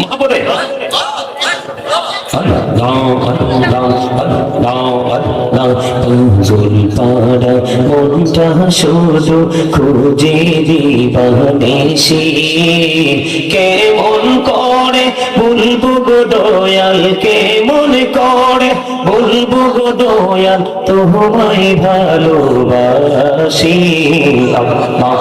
মহাপরে পুজোল পাড়া মনটা শুধু খুঁজে দিবা দেশে কেমন বলব গো দয়াল কেমন করে বলব গো দয়াল তোমায় ভালোবাসি আল্লাহ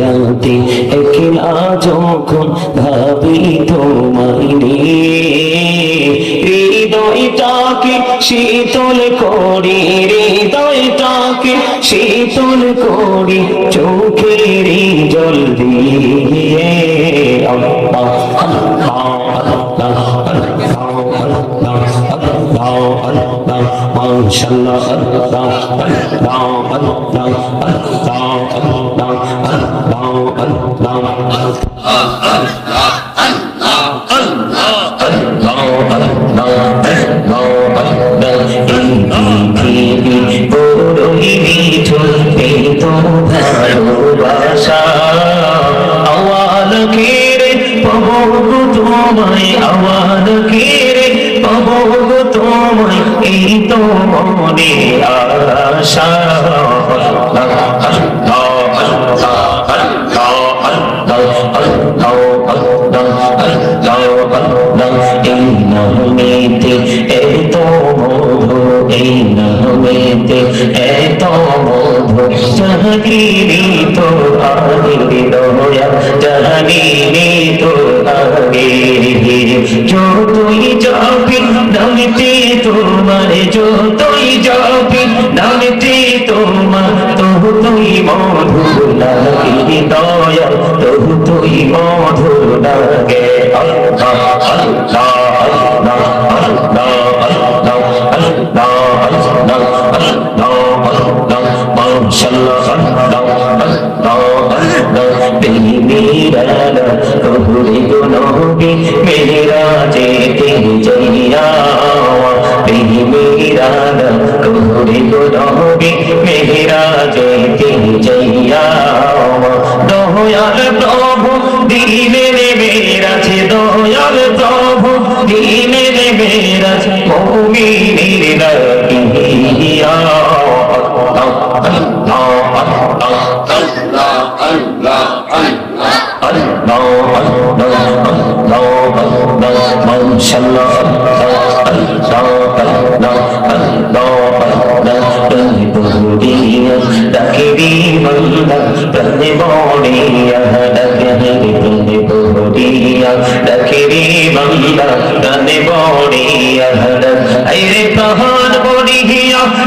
রাতে একলা যখন ভাবি তোমায় হৃদয়টাকে শীতল করি হৃদয়টাকে শীতল করি চোখের জল দিয়ে আল্লাহ আল্লাহ আল্লাহ মাশাআল্লাহ আল্লাহ আল্লাহ আল্লাহ আল্লাহ আল্লাহ আল্লাহ আওয়াল তোরে আশা জাহাগিরি তো আগিরি দয়া জাহাগিরি তো আগিরি যো তুই যাও নামতে তোমার যতই যাবি নামতে তোমার তবু তুই মধু লাগে দয়া তবু তুই মধু লাগে আল্লাহ আল্লাহ আল্লাহ আল্লাহ আল্লাহ আল্লাহ আল্লাহ আল্লাহ আল্লাহ, মাশাআল্লাহ আল্লাহ আল্লাহ আল্লাহ। মেরা কবুরে গো নবী মেরা যেতে যাইয়া মেরা কবুরে গো নবী মেরা যেতে যাইয়া দয়াল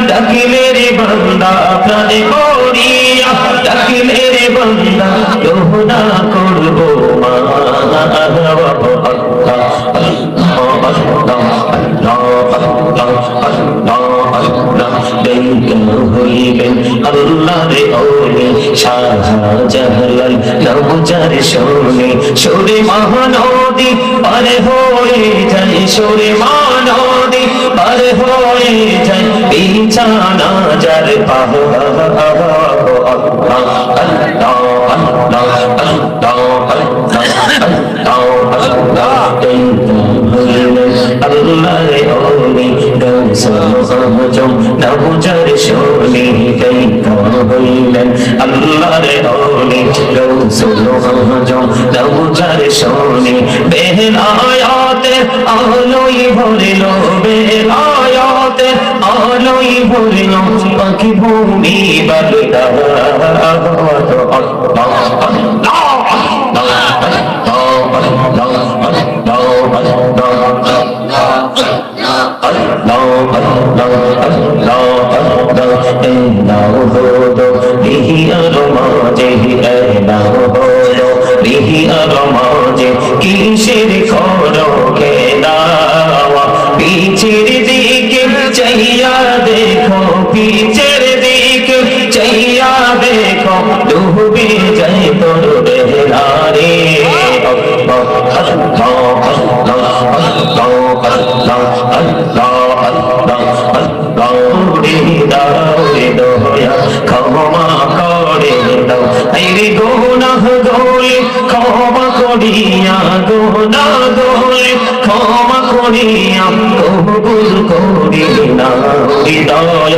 ডাকিলে রে বন্দা প্রাণে বড়িয়া ডাকিলে রে বন্দা করব মা হইবেন আল্লাহরে ওলে শাহজালাল নবজার শোনে সুরে মহানদী পারে হয়ে যায় সুরে মহানদী পারে হয়ে যায় বিছানা যার পাহ আল্লাহরে সহজম না বুঝার শোনে তাই কম হইলেন আল্লাহর অলি রৌসুল হজম না বুঝার শোনে বেলায়াতে আলোই ভরিল পাখি ভূমি বালিকা যায় তোর বেহরারে আল্লাহ আল্লাহ আল্লাহ আল্লাহ আল্লাহ আল্লাহ আল্লাহ আল্লাহ রে দাও রে দয়া ক্ষমা করে দাও আইরে গুনাহ গোলে ক্ষমা করিয়া গুনাহ গোলে ক্ষমা করিয়া কবুল করিনা হৃদয়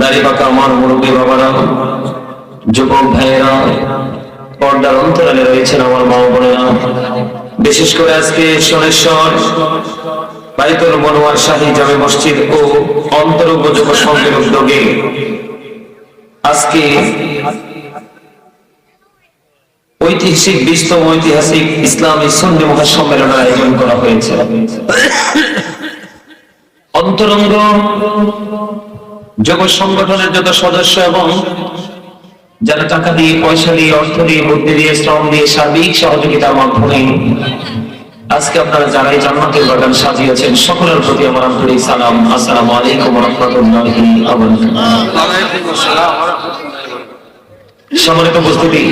দাড়ি পাকা আমার মুরব্বী বাবারা, যুবক ভাইয়েরা, পর্দার অন্তরালে রয়েছেন আমার মা বোনেরা। বিশেষ করে আজকে সোনেশ্বর, বাইতুল মনোয়ার শাহী জামে মসজিদ ও অন্তরঙ্গ যুব সংঘের উদ্যোগে আজকে ঐতিহাসিক, বিস্তম ঐতিহাসিক ইসলামী সন্ধি মহাসম্মেলনের আয়োজন করা হয়েছে। অন্তরঙ্গ যুব সংগঠনের যত সদস্য এবং যারা টাকা দিয়ে, পয়সা দিয়ে, অর্থ দিয়ে, বুদ্ধি দিয়ে, শ্রম দিয়ে সার্বিক সহযোগিতার মাধ্যমে আজকে আপনারা যারাই জান্নাতের বাগান সাজিয়েছেন, সকলের প্রতি আমার আন্তরিক সালাম। আসসালামু আলাইকুম রহমতুল্লাহি ওয়া সম্মানিত উপস্থিতি,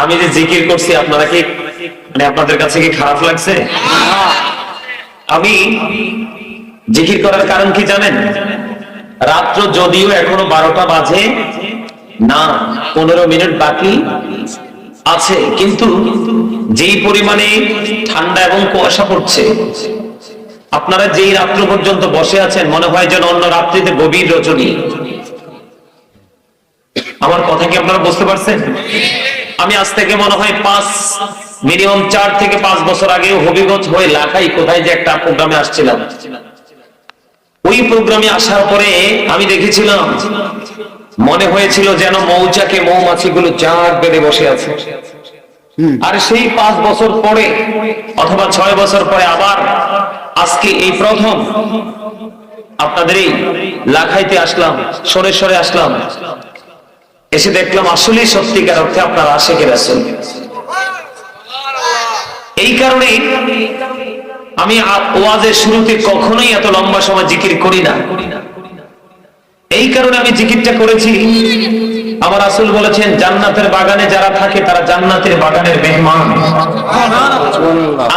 আমি যে জিকির করছি, আপনারা কি মানে আপনাদের কাছে কি খারাপ লাগছে? আমি জিকির করার কারণ কি জানেন? রাত্র যদিও এখনও বারোটা বাজে, না, পনেরো মিনিট বাকি আছে, কিন্তু যেই পরিমাণে ঠান্ডা এবং কুয়াশা পড়ছে, আপনারা যেই রাত্র পর্যন্ত বসে আছেন, মনে হয় যেন অন্য রাত্রিতে গভীর রজনী। আমার কথা কি আপনারা বুঝতে পারছেন? আমি আজ থেকে মনে হয় পাঁচ, মিনিমাম চার থেকে পাঁচ বছর আগে হবিগঞ্জ হয়ে লাখাই কোথায় যে একটা প্রোগ্রামে আসছিলাম। ওই প্রোগ্রামে আসার পরে আমি দেখেছিলাম মনে হয়েছিল যেন মৌচাকে মৌমাছিগুলো চাক বেঁধে বসে আছে। আর সেই পাঁচ বছর পরে অথবা ছয় বছর পরে আবার আজকে এই প্রথম আপনাদের এই লাখাইতে আসলাম সরে সরে আসলাম। এসে দেখলাম আসলেই সত্যিকার অর্থে আপনারা আশেকের আছেন। এই কারণে আমি ওয়াজের শুরুতে কখনোই এত লম্বা সময় জিকির করি না। এই কারণে আমি জিকিরটা করেছি। আমার আসল বলেছেন, জান্নাতের বাগানে যারা থাকে, তারা জান্নাতের বাগানের মেহমান।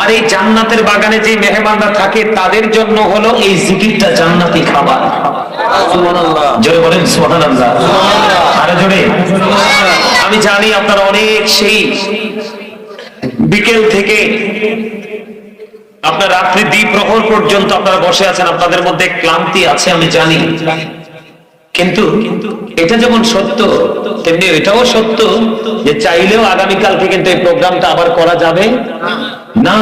আর এই জান্নাতের বাগানে যে মেহমানরা থাকে, তাদের জন্য হলো এই জিকিরটা জান্নাতি খাবার। জোরে বলেন আরে জোরে। আমি জানি আপনারা অনেক সেই বিকেল থেকে আপনার রাত্রি দ্বীপ প্রহর পর্যন্ত আপনারা বসে আছেন আপনাদের মধ্যে ক্লান্তি আছে আমি জানি। কিন্তু এটা যেমন সত্য তেমনি এটাও সত্য যে চাইলেও আগামীকালকে কিন্তু এই প্রোগ্রামটা আবার করা যাবে? না।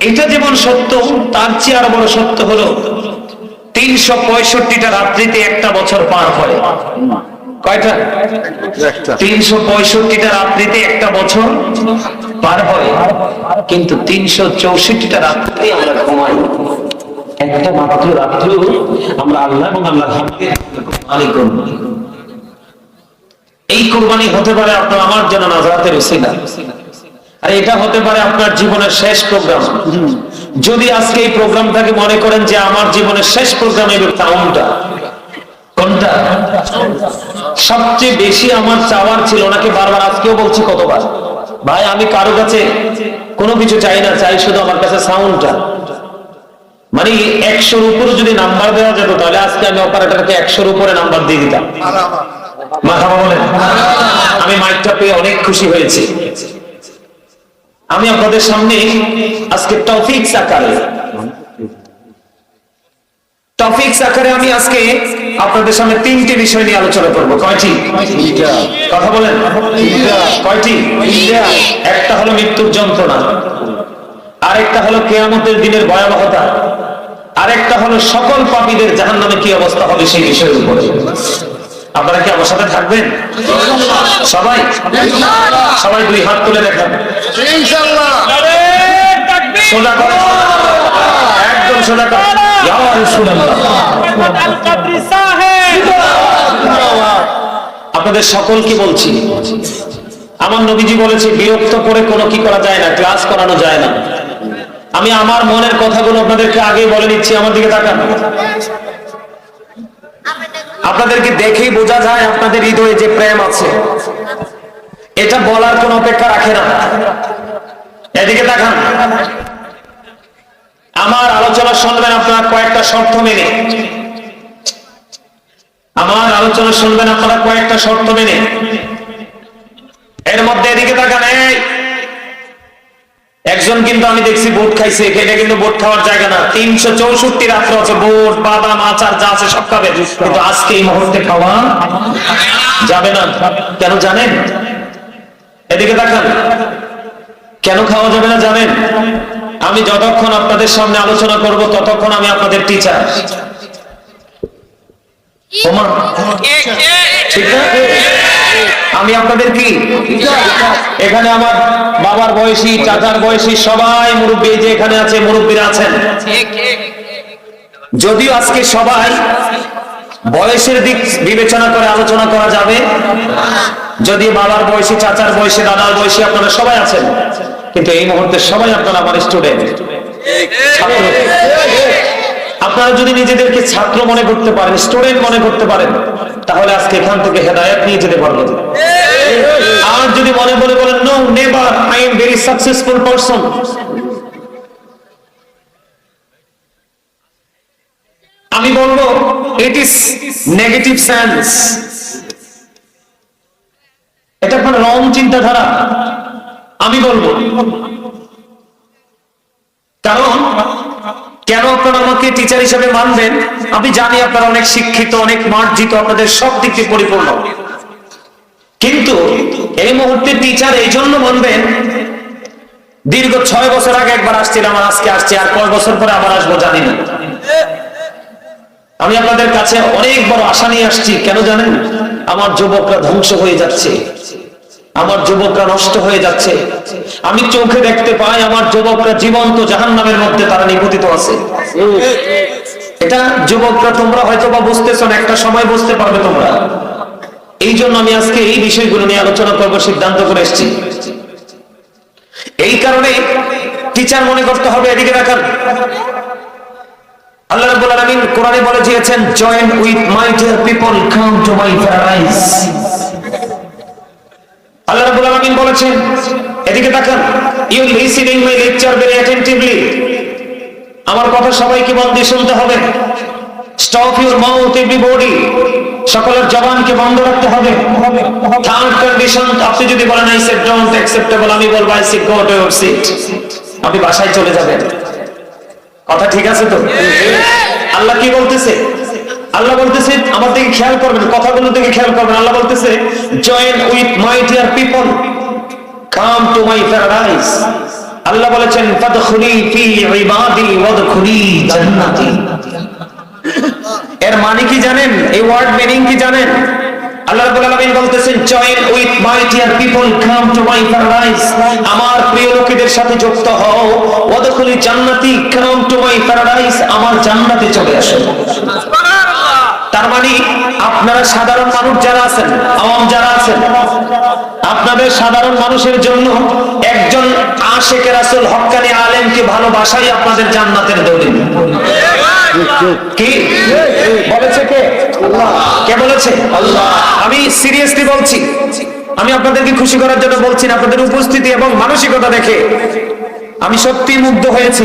এটা যেমন সত্য তার চেয়ে আরও বড় সত্য হলো তিনশো পঁয়ষট্টিটা রাত্রিতে একটা বছর পার হয়। কয়টা? তিনশো পঁয়ষট্টিটা রাত্রিতে একটা বছর পার হয় কিন্তু তিনশো চৌষট্টিটা রাত্রিতে আমরা ঘুমাই। একটা মাত্র রাত্র আমরা আল্লাহ এবং আল্লাহ এই কোরবানি হতে পারে আপনার আমার জন্য নাজারাতের উসিলা আর এটা হতে পারে আপনার জীবনের শেষ প্রোগ্রাম। যদি আজকে এই প্রোগ্রামটাকে মনে করেন যে আমার জীবনের শেষ প্রোগ্রাম এই টাউনটা কোনটা? সবচেয়ে বেশি আমার চাওয়ার ছিল, ওনাকে বারবার আজকেও বলছি কতবার। ভাই, আমি কারও কাছে কোনো কিছু চাই না, চাই শুধু আমার কাছে সাউন্ডটা মানে একশোর উপরে যদি নাম্বার দেওয়া যেত, তাহলে আজকে আমি অপারেটরকে একশোর উপরে নাম্বার দিয়ে দিতাম। মাথা বলেন? আমি মাইকটা পেয়ে অনেক খুশি হয়েছি। আমি আপনাদের সামনে আজকে টপিক আকারে টপিক আকারে আমি আজকে আপনাদের সামনে তিনটি বিষয় নিয়ে আলোচনা করব। কয়টি? কথা বলেন। কয়টি? একটা হলো মৃত্যুর যন্ত্রণা আরেকটা হলো কেয়ামতের দিনের ভয়াবহতা আরেকটা হলো সকল পাপীদের জাহান্নামে কি অবস্থা হবে সেই বিষয়ের উপরে। আপনারা কি আমার সাথে থাকবেন? সবাই? সবাই দুই হাত তুলে দেখান। সোজা করে একদম সোজা করে। ইয়া রাসূলুল্লাহ। আপনাদের সকলকে বলছি আমার নবীজি বলেছে বিরক্ত করে কোনো কি করা যায় না ক্লাস করানো যায় না। আমি আমার মনের কথাগুলো আপনাদেরকে আগেই বলে দিচ্ছি আমার দিকে তাকান। আপনাদেরকে দেখেই বোঝা যায় আপনাদের হৃদয়ে যে প্রেম আছে। এটা বলার কোনো অপেক্ষা রাখে না। এদিকে দেখান আমার আলোচনা শুনবেন আপনারা কয়েকটা শর্ত মেনে। আমার আলোচনা শুনবেন আপনারা কয়েকটা শর্ত মেনে। এর মধ্যে এদিকে তাকান একজন কিন্তু আমি দেখছি বোট খাইছে, এটা কিন্তু বোট খাওয়ার জায়গা না। তিনশো চৌষট্টি রাত্র আছে বোট, বাদাম, আচার যা আছে সব খাবে। কিন্তু আজকে এই মুহূর্তে খাওয়া যাবে না। কেন জানেন? এদিকে দেখান কেন খাওয়া যাবে না জানেন? আমি যতক্ষণ আপনাদের সামনে আলোচনা করব, ততক্ষণ আমি আপনাদের টিচার আমি আপনাদের কি? এখানে আমার বাবার বয়সী, চাচার বয়সী সবাই মুরব্বী যে এখানে আছে, মুরব্বীরা আছেন। যদিও আজকে সবাই বয়সের দিক বিবেচনা করে আলোচনা করা যাবে যদি বাবার বয়সী, চাচার বয়সী, দাদার বয়সী আপনারা সবাই আছেন। কিন্তু এই মুহূর্তে সবাই আপনারা আমার স্টুডেন্ট আপনারা যদি নিজেদেরকে ছাত্র মনে করতে পারেন স্টুডেন্ট মনে করতে পারেন, তাহলে আজকে এখান থেকে হেদায়ত নিয়ে যেতে পারবেন আর যদি মনে মনে বলেন no never I am very successful person আমি বলব ইট ইস নেগেটিভ সেন্স এটা কোন রং চিন্তাধারা। আমি বলব। কারণ, কেন আপনারা আমাকে টিচার হিসেবে মানবেন? আমি জানি আপনারা অনেক শিক্ষিত, অনেক মার্জিত, আপনাদের সব দিক দিয়ে পরিপূর্ণ। কিন্তু এই মুহূর্তে টিচার এই জন্য মানবেন, দীর্ঘ ছয় বছর আগে একবার আসছিলাম আজকে আসছি, আর কয় বছর পরে আবার আসব জানি না। আমি আপনাদের কাছে অনেক বড় আশা নিয়ে আসছি, কেন জানেন? আমার যুবকরা ধ্বংস হয়ে যাচ্ছে। আমার যুবকরা নষ্ট হয়ে যাচ্ছে। আমি চোখে দেখতে পাই আমার যুবকরা জীবন্ত জাহান নামের মধ্যে তারা নিপতিত আছে। এটা যুবকরা তোমরা হয়তো বা বুঝতেছ না, একটা সময় বুঝতে পারবে তোমরা। এই জন্য আমি আজকে এই বিষয়গুলো নিয়ে আলোচনা করব, সিদ্ধান্ত করে এসেছি। এই কারণে টিচার মনে করতে হবে এদিকে দেখান আল্লাহ রাব্বুল আলামিন কোরআনে বলে দিয়েছেন join with my dear people come to my paradise Allah রাব্বুল আলামিন বলেছেন, এদিকে তাকান you listening my lecture very attentively. আমার কথা সবাইকে মন দিয়ে শুনতে হবে। স্টপ ইউর মাউথ এভরিবডি সকলের জবানকে বন্ধ রাখতে হবে। থার্ড কন্ডিশন আপনি যদি বলেন আই সেড ডোন্ট অ্যাকসেপ্টেবল আমি বলব I sit go to your seat আপনি বাসায় চলে যাবেন। কথা ঠিক আছে তো? আল্লাহ কি বলতেছে? আল্লাহ বলতেছে, আমার দিকে খেয়াল করবেন কথাগুলো দিকে খেয়াল করবেন। আল্লাহ বলতেছে join with my dear people come to my paradise Allah বলেছেন ফাদখুলি ফি ইবাদি ওয়াদখুলি জান্নাতি এর মানে কি জানেন? এই ওয়ার্ড মিনিং কি জানেন? আল্লাহ রাব্বুল আলামিন বলতেছেন join with my dear people come to my paradise আমার প্রিয় লোকেদের সাথে যুক্ত হও। ওয়াদখুলি জান্নাতি কাম টু মাই প্যারাডাইস আমার জান্নাতে চলে আসো। তার মানে আপনারা সাধারণ মানুষ যারা আছেন, আওয়াম যারা আছেন, আপনাদের সাধারণ মানুষের জন্য একজন আশেকের আসল হক্কানি আলেমকে ভালোবাসাই আপনাদের জান্নাতের দলিল বলেছে কে? আমি সিরিয়াসলি বলছি। আমি আপনাদেরকে খুশি করার জন্য বলছি না, আপনাদের উপস্থিতি এবং মানসিকতা দেখে। আমি সত্যি মুগ্ধ হয়েছি।